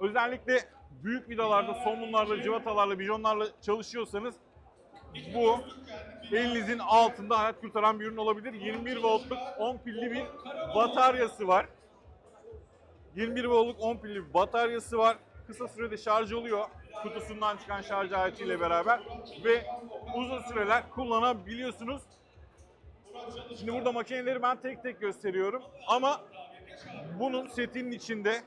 Özellikle büyük vidalarda, somunlarla, civatalarla, bijonlarla çalışıyorsanız bu elinizin altında hayat kurtaran bir ürün olabilir. 21 voltluk 10 pilli bir bataryası var. 21 voltluk 10 pilli bir bataryası var. Kısa sürede şarj oluyor kutusundan çıkan şarj aletiyle beraber ve uzun süreler kullanabiliyorsunuz. Şimdi burada makineleri ben tek tek gösteriyorum ama bunun setinin içinde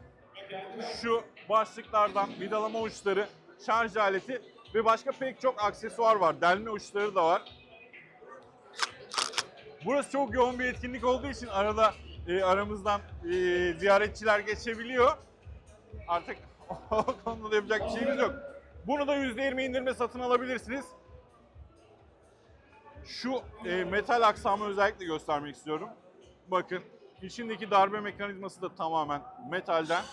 şu başlıklardan vidalama uçları, şarj aleti ve başka pek çok aksesuar var. Delme uçları da var. Burası çok yoğun bir etkinlik olduğu için arada e, aramızdan e, ziyaretçiler geçebiliyor. Artık o konuda da yapacak bir şeyimiz yok. Bunu da %20 indirimle satın alabilirsiniz. Şu e, metal aksamı özellikle göstermek istiyorum. Bakın içindeki darbe mekanizması da tamamen metalden.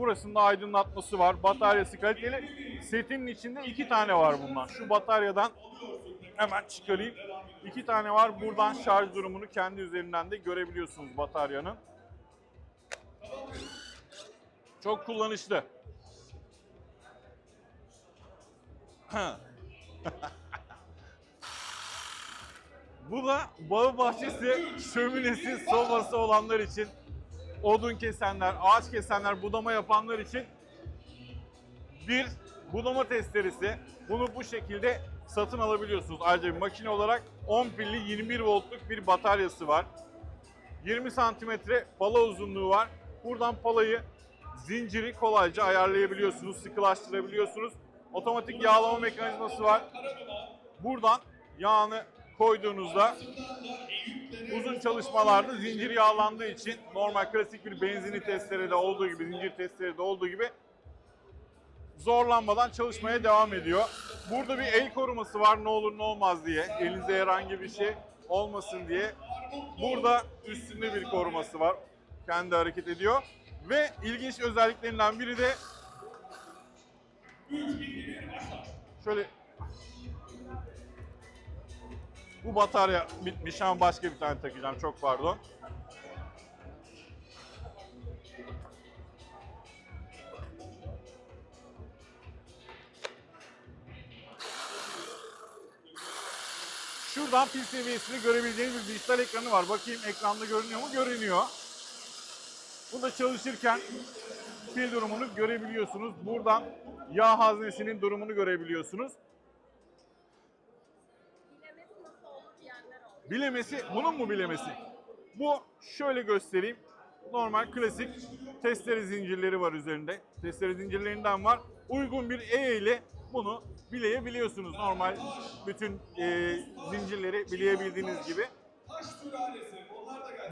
Burasında aydınlatması var. Bataryası kaliteli. Setinin içinde iki tane var bundan. Şu bataryadan hemen çıkarayım. İki tane var. Buradan şarj durumunu kendi üzerinden de görebiliyorsunuz bataryanın. Çok kullanışlı. Bu da bağ bahçesi, şöminesi, sobası olanlar için, odun kesenler, ağaç kesenler, budama yapanlar için bir budama testeresi. Bunu bu şekilde satın alabiliyorsunuz. Ayrıca bir makine olarak 10 pilli 21 voltluk bir bataryası var. 20 santimetre pala uzunluğu var. Buradan palayı zinciri kolayca ayarlayabiliyorsunuz, sıkılaştırabiliyorsunuz. Otomatik yağlama mekanizması var. Buradan yağını koyduğunuzda uzun çalışmalarda zincir yağlandığı için normal klasik bir benzinli testerede olduğu gibi, zincir testerede olduğu gibi zorlanmadan çalışmaya devam ediyor. Burada bir el koruması var ne olur ne olmaz diye. Elinize herhangi bir şey olmasın diye. Burada üstünde bir koruması var. Kendi hareket ediyor. Ve ilginç özelliklerinden biri de şöyle bu batarya bitmiş ama başka bir tane takacağım. Çok pardon. Şuradan pil seviyesini görebileceğiniz bir dijital ekranı var. Bakayım ekranda görünüyor mu? Görünüyor. Bu da çalışırken pil durumunu görebiliyorsunuz. Buradan yağ haznesinin durumunu görebiliyorsunuz. Bilemesi, bunun mu bilemesi? Bu şöyle göstereyim. Normal klasik testere zincirleri var üzerinde. Testere zincirlerinden var. Uygun bir E ile bunu bileyebiliyorsunuz. Normal bütün e, zincirleri bileyebildiğiniz gibi.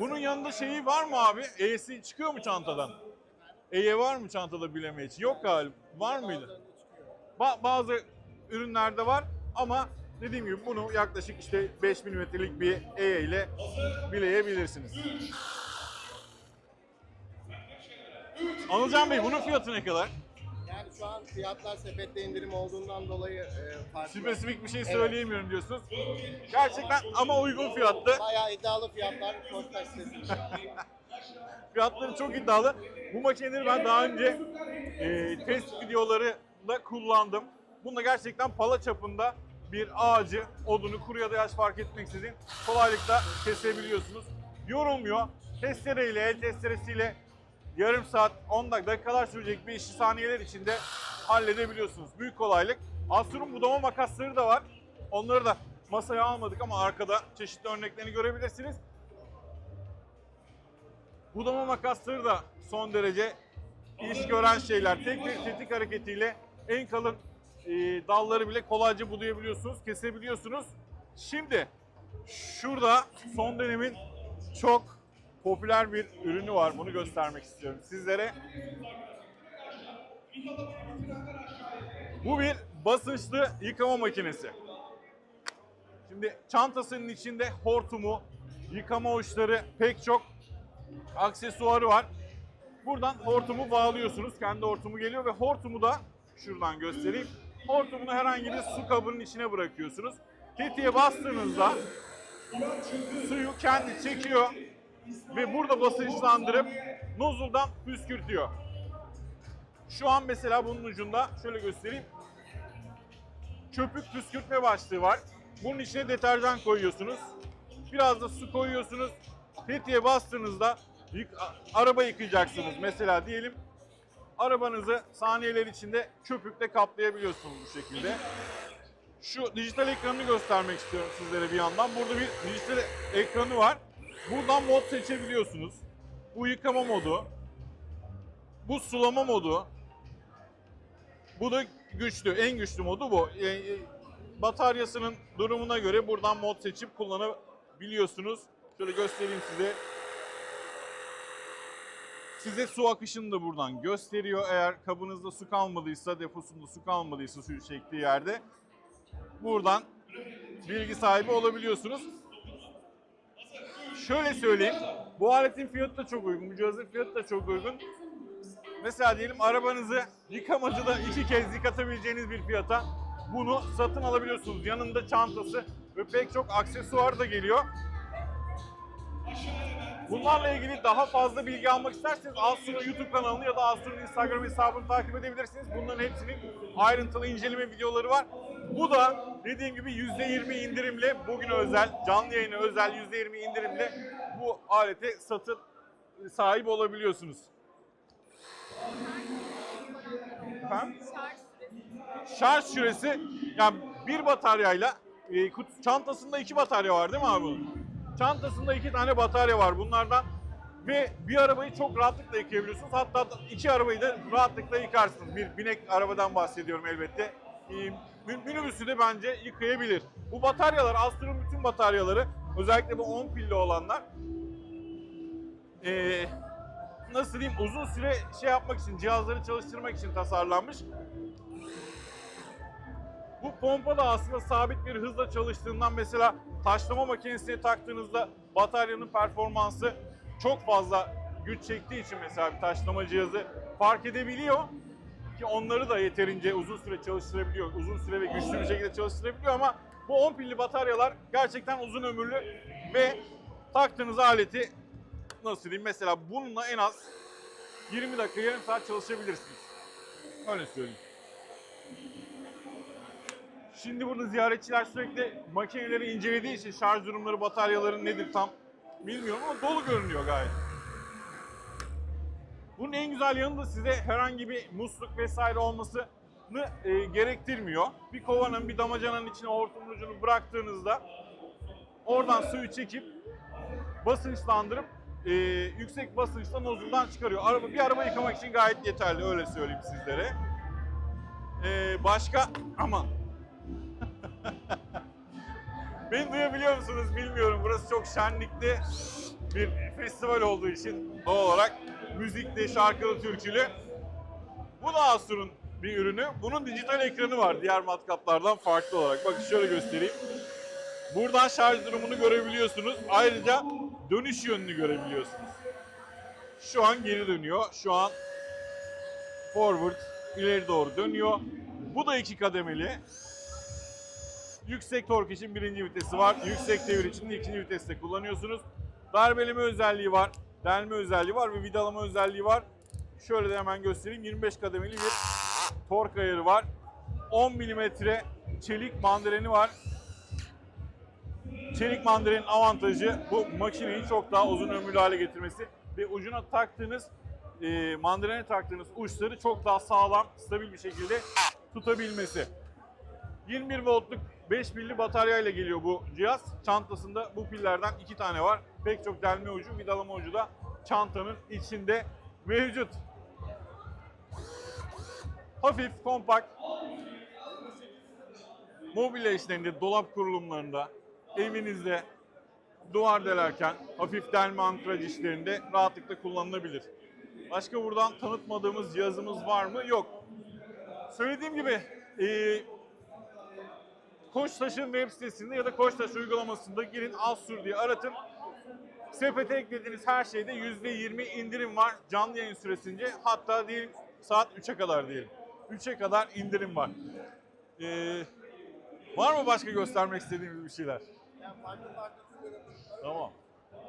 Bunun yanında şeyi var mı abi? E'si çıkıyor mu çantadan? E'ye var mı çantada bileme için? Yok galiba. Var mıydı? Ba- bazı ürünlerde var ama dediğim gibi bunu yaklaşık işte 5 milimetrelik bir E ile bileyebilirsiniz. Anılcan Bey bunun fiyatı ne kadar? Yani şu an fiyatlar sepette indirim olduğundan dolayı e, farklı. Spesifik bir şey söyleyemiyorum diyorsunuz. Gerçekten ama uygun fiyatlı. Bayağı iddialı fiyatlar Koçtaş sitesinde. Fiyatları çok iddialı. Bu makineleri ben daha önce e, test videoları da kullandım. Bunda gerçekten pala çapında bir ağacı, odunu, kuru ya da yaş fark etmeksizin kolaylıkla kesebiliyorsunuz. Yorulmuyor. Testereyle, el testeresiyle yarım saat, 10 dakikalar sürecek bir işi saniyeler içinde halledebiliyorsunuz. Büyük kolaylık. Asur'un budama makasları da var. Onları da masaya almadık ama arkada çeşitli örneklerini görebilirsiniz. Budama makasları da son derece iş gören şeyler. Tek bir tetik hareketiyle en kalın e, dalları bile kolayca budayabiliyorsunuz, kesebiliyorsunuz. Şimdi şurada son dönemin çok popüler bir ürünü var. Bunu göstermek istiyorum sizlere. Bu bir basınçlı yıkama makinesi. Şimdi çantasının içinde hortumu, yıkama uçları pek çok aksesuarı var. Buradan hortumu bağlıyorsunuz. Kendi hortumu geliyor ve hortumu da şuradan göstereyim. Hortumunu herhangi bir su kabının içine bırakıyorsunuz. Tetiğe bastığınızda suyu kendi çekiyor ve burada basınçlandırıp nozuldan püskürtüyor. Şu an mesela bunun ucunda şöyle göstereyim. Köpük püskürtme başlığı var. Bunun içine deterjan koyuyorsunuz. Biraz da su koyuyorsunuz. Tetiğe bastığınızda yık- araba yıkayacaksınız. Mesela diyelim arabanızı saniyeler içinde köpükle kaplayabiliyorsunuz bu şekilde. Şu dijital ekranını göstermek istiyorum sizlere bir yandan. Burada bir dijital ekranı var. Buradan mod seçebiliyorsunuz. Bu yıkama modu. Bu sulama modu. Bu da güçlü, en güçlü modu bu. E, e, bataryasının durumuna göre buradan mod seçip kullanabiliyorsunuz. Şöyle göstereyim size. Size su akışını da buradan gösteriyor. Eğer kabınızda su kalmadıysa, deposunda su kalmadıysa suyu çektiği yerde buradan bilgi sahibi olabiliyorsunuz. Şöyle söyleyeyim. Bu aletin fiyatı da çok uygun. Bu cihazın fiyatı da çok uygun. Mesela diyelim arabanızı yıkamacıda iki kez yıkatabileceğiniz bir fiyata bunu satın alabiliyorsunuz. Yanında çantası ve pek çok aksesuar da geliyor. Bunlarla ilgili daha fazla bilgi almak isterseniz Asur'un YouTube kanalını ya da Asur'un Instagram hesabını takip edebilirsiniz. Bunların hepsinin ayrıntılı inceleme videoları var. Bu da dediğim gibi %20 indirimle bugün özel, canlı yayına özel %20 indirimle bu alete satın sahip olabiliyorsunuz. Şarj süresi yani bir bataryayla e, kut- çantasında iki batarya var değil mi abi? bunun? Çantasında iki tane batarya var bunlardan ve bir arabayı çok rahatlıkla yıkayabiliyorsunuz. Hatta iki arabayı da rahatlıkla yıkarsınız. Bir binek arabadan bahsediyorum elbette. E, mü- minibüsü de bence yıkayabilir. Bu bataryalar, Astra'nın bütün bataryaları özellikle bu 10 pilli olanlar e, nasıl diyeyim uzun süre şey yapmak için, cihazları çalıştırmak için tasarlanmış. Bu pompa da aslında sabit bir hızla çalıştığından mesela taşlama makinesine taktığınızda bataryanın performansı çok fazla güç çektiği için mesela bir taşlama cihazı fark edebiliyor ki onları da yeterince uzun süre çalıştırabiliyor. Uzun süre ve güçlü bir şekilde çalıştırabiliyor ama bu 10 pilli bataryalar gerçekten uzun ömürlü ve taktığınız aleti nasıl diyeyim mesela bununla en az 20 dakika yarım saat çalışabilirsiniz. Öyle söyleyeyim. Şimdi burada ziyaretçiler sürekli makineleri incelediği için şarj durumları, bataryaların nedir tam bilmiyorum ama dolu görünüyor gayet. Bunun en güzel yanı da size herhangi bir musluk vesaire olmasını e, gerektirmiyor. Bir kovanın, bir damacananın içine hortumun ucunu bıraktığınızda oradan suyu çekip basınçlandırıp e, yüksek basınçla nozuldan çıkarıyor. Araba, bir araba yıkamak için gayet yeterli öyle söyleyeyim sizlere. E, başka ama Beni duyabiliyor musunuz bilmiyorum. Burası çok şenlikli bir festival olduğu için doğal olarak müzikli, şarkılı, türkülü. Bu da Asur'un bir ürünü. Bunun dijital ekranı var diğer matkaplardan farklı olarak. Bakın şöyle göstereyim. Buradan şarj durumunu görebiliyorsunuz. Ayrıca dönüş yönünü görebiliyorsunuz. Şu an geri dönüyor. Şu an forward ileri doğru dönüyor. Bu da iki kademeli. Yüksek tork için birinci vitesi var. Yüksek devir için de ikinci viteste kullanıyorsunuz. Darbeleme özelliği var. Delme özelliği var ve vidalama özelliği var. Şöyle de hemen göstereyim. 25 kademeli bir tork ayarı var. 10 milimetre çelik mandalini var. Çelik mandalinin avantajı bu makineyi çok daha uzun ömürlü hale getirmesi ve ucuna taktığınız e, mandaline taktığınız uçları çok daha sağlam, stabil bir şekilde tutabilmesi. 21 voltluk 5 pilli batarya ile geliyor bu cihaz. Çantasında bu pillerden iki tane var. Pek çok delme ucu, vidalama ucu da çantanın içinde mevcut. Hafif, kompakt. Mobilya işlerinde, dolap kurulumlarında, evinizde duvar delerken hafif delme ankraj işlerinde rahatlıkla kullanılabilir. Başka buradan tanıtmadığımız cihazımız var mı? Yok. Söylediğim gibi Koçtaş'ın web sitesinde ya da Koçtaş uygulamasında girin Assur diye aratın. Sepete eklediğiniz her şeyde %20 indirim var canlı yayın süresince. Hatta diyelim saat 3'e kadar diyelim. 3'e kadar indirim var. Ee, var mı başka göstermek istediğimiz bir şeyler? Tamam.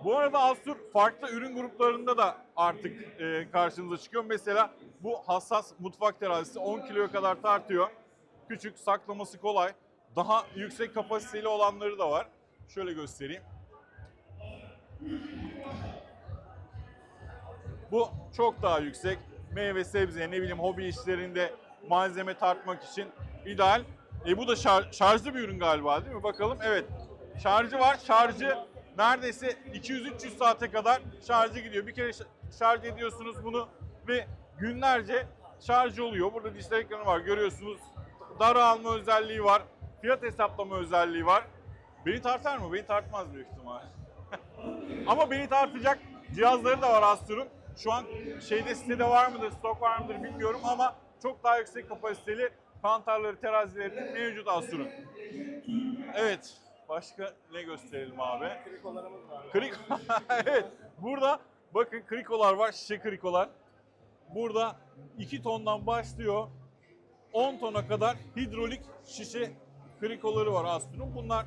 Bu arada Astur farklı ürün gruplarında da artık e, karşınıza çıkıyor. Mesela bu hassas mutfak terazisi 10 kiloya kadar tartıyor. Küçük, saklaması kolay. Daha yüksek kapasiteli olanları da var. Şöyle göstereyim. Bu çok daha yüksek. Meyve, sebze, ne bileyim hobi işlerinde malzeme tartmak için ideal. E bu da şar- şarjlı bir ürün galiba değil mi? Bakalım. Evet. Şarjı var. Şarjı neredeyse 200-300 saate kadar şarjı gidiyor. Bir kere şarj ediyorsunuz bunu ve günlerce şarj oluyor. Burada dijital ekranı var görüyorsunuz. Dara alma özelliği var. Fiyat hesaplama özelliği var. Beni tartar mı? Beni tartmaz büyük ihtimal. Ama beni tartacak cihazları da var Astur'un. Şu an şeyde sitede var mıdır, stok var mıdır bilmiyorum ama çok daha yüksek kapasiteli kantarları, terazileri mevcut Astur'un. Evet, başka ne gösterelim abi? Krikolarımız var. Krik evet. Burada bakın krikolar var, şişe krikolar. Burada 2 tondan başlıyor. 10 tona kadar hidrolik şişe krikoları var Astur'un. Bunlar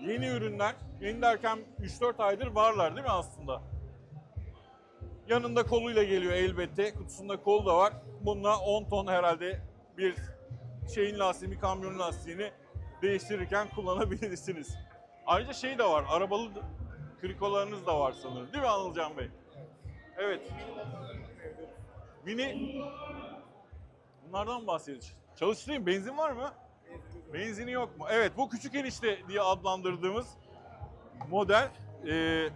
yeni ürünler. Yeni derken 3-4 aydır varlar değil mi aslında? Yanında koluyla geliyor elbette. Kutusunda kol da var. Bununla 10 ton herhalde bir şeyin lastiği, bir kamyonun lastiğini değiştirirken kullanabilirsiniz. Ayrıca şey de var, arabalı krikolarınız da var sanırım. Değil mi Anılcan Bey? Evet. Mini bunlardan bahsediyoruz. Çalıştırayım, benzin var mı? Benzini yok mu? Evet, bu küçük enişte diye adlandırdığımız model. Ee,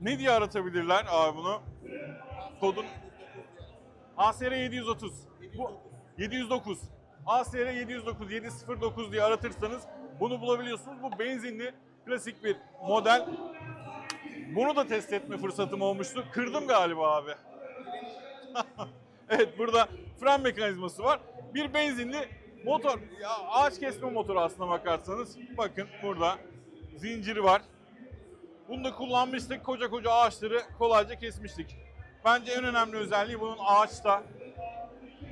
ne diye aratabilirler abi bunu? Kodun ASR 730. Bu 709. ASR 709 709 diye aratırsanız bunu bulabiliyorsunuz. Bu benzinli klasik bir model. Bunu da test etme fırsatım olmuştu. Kırdım galiba abi. evet burada fren mekanizması var. Bir benzinli motor. Ya, ağaç kesme motoru aslına bakarsanız. Bakın burada zinciri var. Bunu da kullanmıştık. Koca koca ağaçları kolayca kesmiştik. Bence en önemli özelliği bunun ağaçta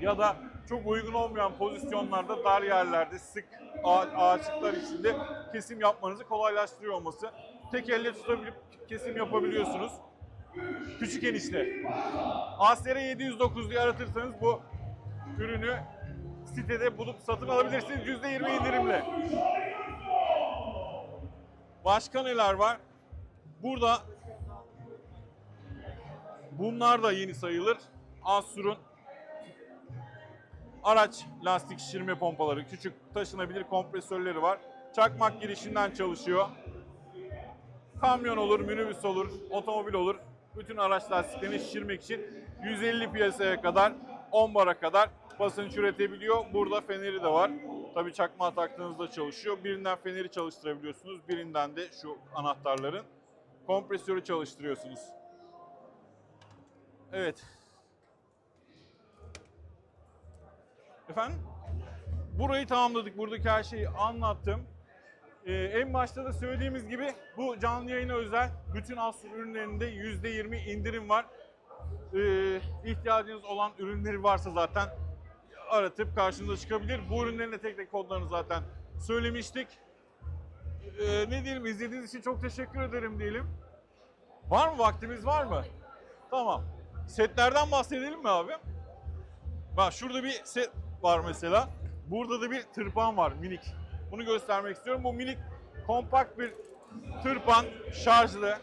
ya da çok uygun olmayan pozisyonlarda dar yerlerde sık ağa- ağaçlıklar içinde kesim yapmanızı kolaylaştırıyor olması. Tek elle tutabilip kesim yapabiliyorsunuz. Küçük enişte. ASR 709 diye aratırsanız bu ürünü sitede bulup satın alabilirsiniz %20 indirimle. Başka neler var? Burada bunlar da yeni sayılır. Asur'un araç lastik şişirme pompaları, küçük taşınabilir kompresörleri var. Çakmak girişinden çalışıyor. Kamyon olur, minibüs olur, otomobil olur. Bütün araç lastiklerini şişirmek için 150 piyasaya kadar, 10 bara kadar basınç üretebiliyor. Burada feneri de var. Tabii çakmağa taktığınızda çalışıyor. Birinden feneri çalıştırabiliyorsunuz. Birinden de şu anahtarların kompresörü çalıştırıyorsunuz. Evet. Efendim? Burayı tamamladık. Buradaki her şeyi anlattım. Ee, en başta da söylediğimiz gibi bu canlı yayına özel bütün Asur ürünlerinde %20 indirim var. Ee, ihtiyacınız olan ürünleri varsa zaten aratıp karşınıza çıkabilir. Bu ürünlerin de tek tek kodlarını zaten söylemiştik. Ee, ne diyelim izlediğiniz için çok teşekkür ederim diyelim. Var mı vaktimiz var mı? Tamam. Setlerden bahsedelim mi abi? Bak şurada bir set var mesela. Burada da bir tırpan var minik. Bunu göstermek istiyorum. Bu minik kompakt bir tırpan şarjlı.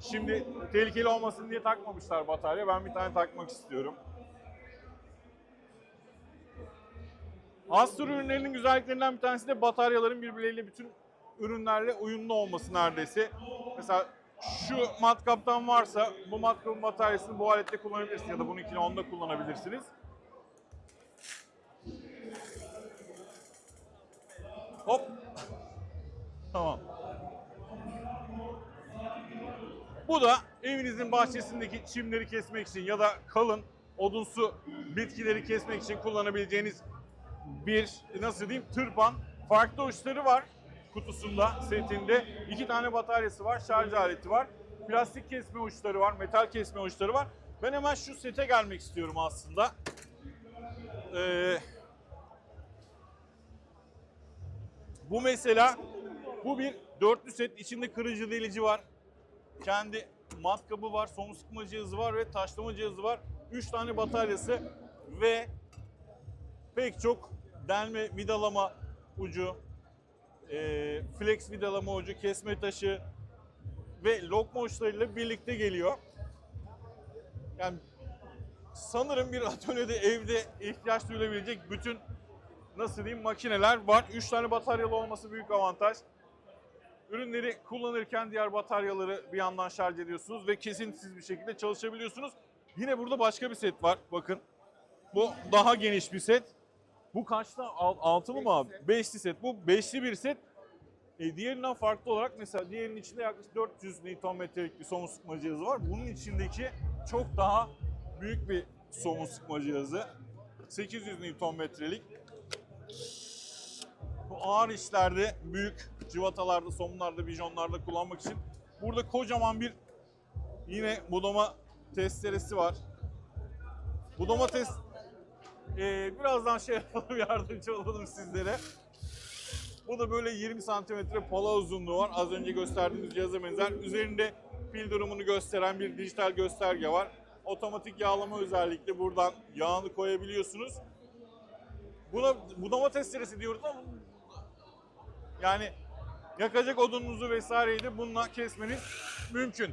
Şimdi tehlikeli olmasın diye takmamışlar batarya. Ben bir tane takmak istiyorum. Astor ürünlerinin güzelliklerinden bir tanesi de bataryaların birbirleriyle bütün ürünlerle uyumlu olması neredeyse. Mesela şu matkaptan varsa bu matkapın bataryasını bu alette kullanabilirsiniz ya da bununkini onda kullanabilirsiniz. Hop. Tamam. Bu da evinizin bahçesindeki çimleri kesmek için ya da kalın odunsu bitkileri kesmek için kullanabileceğiniz bir nasıl diyeyim tırpan. Farklı uçları var kutusunda, setinde. iki tane bataryası var, şarj aleti var. Plastik kesme uçları var, metal kesme uçları var. Ben hemen şu sete gelmek istiyorum aslında. Ee, bu mesela bu bir dörtlü set içinde kırıcı delici var. kendi matkabı var, somun sıkma cihazı var ve taşlama cihazı var. 3 tane bataryası ve pek çok delme vidalama ucu, e, flex vidalama ucu, kesme taşı ve lokma uçlarıyla birlikte geliyor. Yani sanırım bir atölyede evde ihtiyaç duyulabilecek bütün nasıl diyeyim makineler var. 3 tane bataryalı olması büyük avantaj. Ürünleri kullanırken diğer bataryaları bir yandan şarj ediyorsunuz ve kesintisiz bir şekilde çalışabiliyorsunuz. Yine burada başka bir set var. Bakın. Bu daha geniş bir set. Bu kaçta? Al- Altılı mı abi? Beşli set. Bu beşli bir set. E, diğerinden farklı olarak mesela diğerinin içinde yaklaşık 400 Nm'lik bir somun sıkma cihazı var. Bunun içindeki çok daha büyük bir somun sıkma cihazı. 800 Nm'lik. Bu ağır işlerde, büyük civatalarda, somunlarda, bijonlarda kullanmak için. Burada kocaman bir yine budama testeresi var. Budama test... Ee, birazdan şey yapalım, yardımcı olalım sizlere. Bu da böyle 20 santimetre pala uzunluğu var. Az önce gösterdiğimiz cihaza benzer. Üzerinde pil durumunu gösteren bir dijital gösterge var. Otomatik yağlama özellikle buradan yağını koyabiliyorsunuz. Buna budama testeresi diyoruz ama yani yakacak odununuzu vesaireyi de bununla kesmeniz mümkün.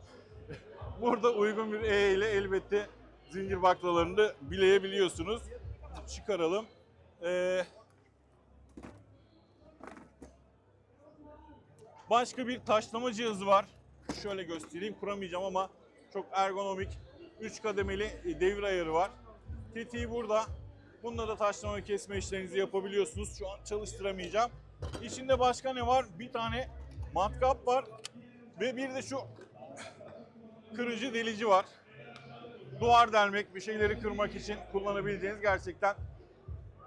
Burada uygun bir E ile elbette zincir baklalarını bileyebiliyorsunuz. Çıkaralım. Ee, başka bir taşlama cihazı var. Şöyle göstereyim. Kuramayacağım ama çok ergonomik. 3 kademeli devir ayarı var. Tetiği burada. Bununla da taşlama kesme işlerinizi yapabiliyorsunuz. Şu an çalıştıramayacağım. İçinde başka ne var? Bir tane matkap var. Ve bir de şu kırıcı delici var. Duvar delmek, bir şeyleri kırmak için kullanabileceğiniz gerçekten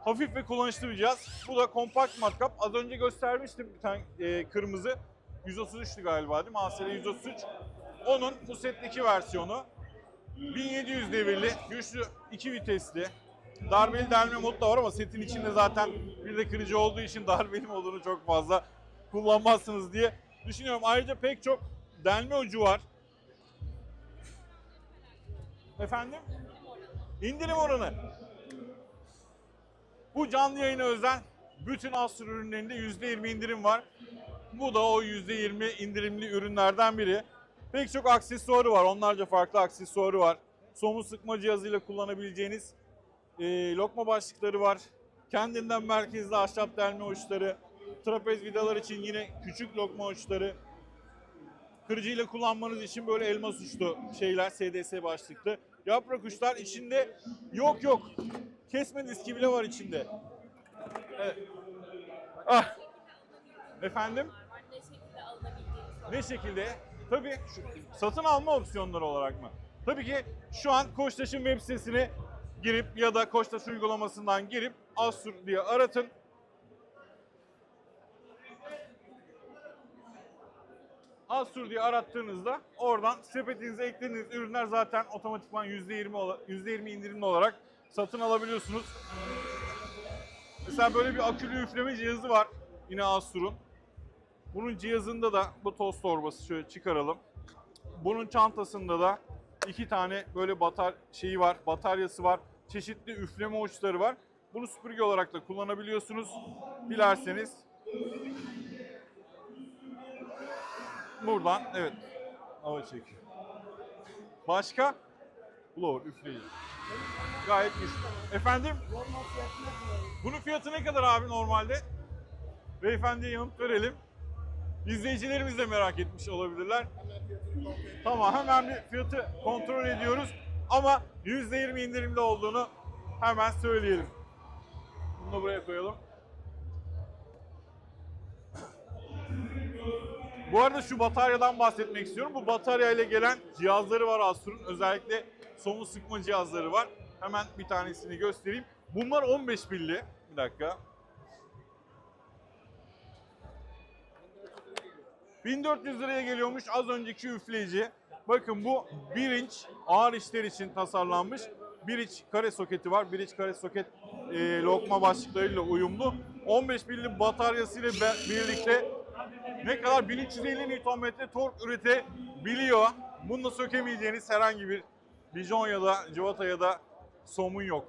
hafif ve kullanışlı bir cihaz. Bu da kompakt matkap. Az önce göstermiştim bir tane e, kırmızı. 133'tü galiba değil mi? ASR 133. Onun bu setteki versiyonu. 1700 devirli, güçlü 2 vitesli. Darbeli delme modu da var ama setin içinde zaten bir de kırıcı olduğu için darbeli modunu çok fazla kullanmazsınız diye düşünüyorum. Ayrıca pek çok delme ucu var. Efendim? İndirim oranı. Bu canlı yayına özel bütün Asur ürünlerinde %20 indirim var. Bu da o %20 indirimli ürünlerden biri. Pek çok aksesuarı var. Onlarca farklı aksesuarı var. Somun sıkma cihazıyla kullanabileceğiniz e, lokma başlıkları var. Kendinden merkezli ahşap delme uçları. Trapez vidalar için yine küçük lokma uçları. Kırıcıyla kullanmanız için böyle elmas uçlu şeyler SDS başlıklı. Yaprak uçlar içinde yok yok. Kesme diski bile var içinde. Evet. Ah. Efendim? Ne şekilde Ne şekilde? Tabii şu- satın alma opsiyonları olarak mı? Tabii ki şu an Koçtaş'ın web sitesine girip ya da Koçtaş uygulamasından girip Asur diye aratın. Asur diye arattığınızda oradan sepetinize eklediğiniz ürünler zaten otomatikman %20, ola- %20 indirimli olarak satın alabiliyorsunuz. Mesela böyle bir akülü üfleme cihazı var yine Asur'un. Bunun cihazında da bu toz torbası şöyle çıkaralım. Bunun çantasında da iki tane böyle batar şeyi var, bataryası var. Çeşitli üfleme uçları var. Bunu süpürge olarak da kullanabiliyorsunuz. Dilerseniz buradan evet hava çekiyor. Başka? Blower, üfleyici. Gayet güçlü. Efendim? Bunun fiyatı ne kadar abi normalde? Beyefendiye yanıt verelim. İzleyicilerimiz de merak etmiş olabilirler. Tamam hemen bir fiyatı kontrol ediyoruz. Ama %20 indirimli olduğunu hemen söyleyelim. Bunu da buraya koyalım. Bu arada şu bataryadan bahsetmek istiyorum. Bu batarya ile gelen cihazları var Asur'un. Özellikle somun sıkma cihazları var. Hemen bir tanesini göstereyim. Bunlar 15 pilli. Bir dakika. 1400 liraya geliyormuş az önceki üfleyici. Bakın bu 1 inç ağır işler için tasarlanmış. 1 inç kare soketi var. 1 inç kare soket e, lokma başlıklarıyla uyumlu. 15 pilli bataryasıyla birlikte ne kadar 1350 Nm tork üretebiliyor. Bunu da sökemeyeceğiniz herhangi bir bijon ya da civata ya da somun yok.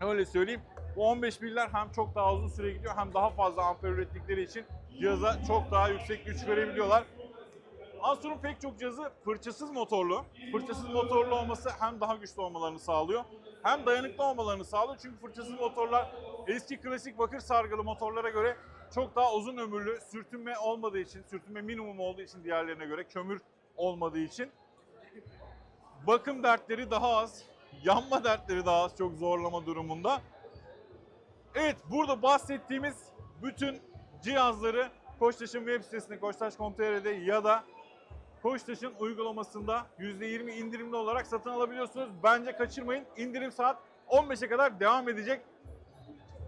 Öyle söyleyeyim. Bu 15 piller hem çok daha uzun süre gidiyor hem daha fazla amper ürettikleri için cihaza çok daha yüksek güç verebiliyorlar. Asur'un pek çok cihazı fırçasız motorlu. Fırçasız motorlu olması hem daha güçlü olmalarını sağlıyor hem dayanıklı olmalarını sağlıyor. Çünkü fırçasız motorlar eski klasik bakır sargılı motorlara göre çok daha uzun ömürlü, sürtünme olmadığı için, sürtünme minimum olduğu için diğerlerine göre kömür olmadığı için bakım dertleri daha az, yanma dertleri daha az çok zorlama durumunda. Evet burada bahsettiğimiz bütün cihazları Koçtaş'ın web sitesinde koçtaş.com.tr'de ya da Koçtaş'ın uygulamasında %20 indirimli olarak satın alabiliyorsunuz. Bence kaçırmayın. İndirim saat 15'e kadar devam edecek.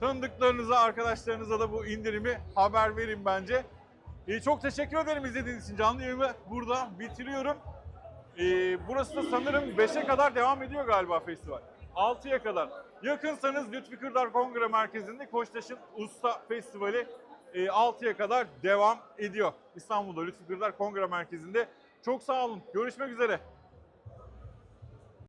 Tanıdıklarınıza, arkadaşlarınıza da bu indirimi haber verin bence. Ee, çok teşekkür ederim izlediğiniz için. Canlı yayını burada bitiriyorum. Ee, burası da sanırım 5'e kadar devam ediyor galiba festival. 6'ya kadar. Yakınsanız Lütfi Kırdar Kongre Merkezi'nde Koçtaş'ın Usta Festivali e, 6'ya kadar devam ediyor. İstanbul'da Lütfi Kırdar Kongre Merkezi'nde. Çok sağ olun. Görüşmek üzere.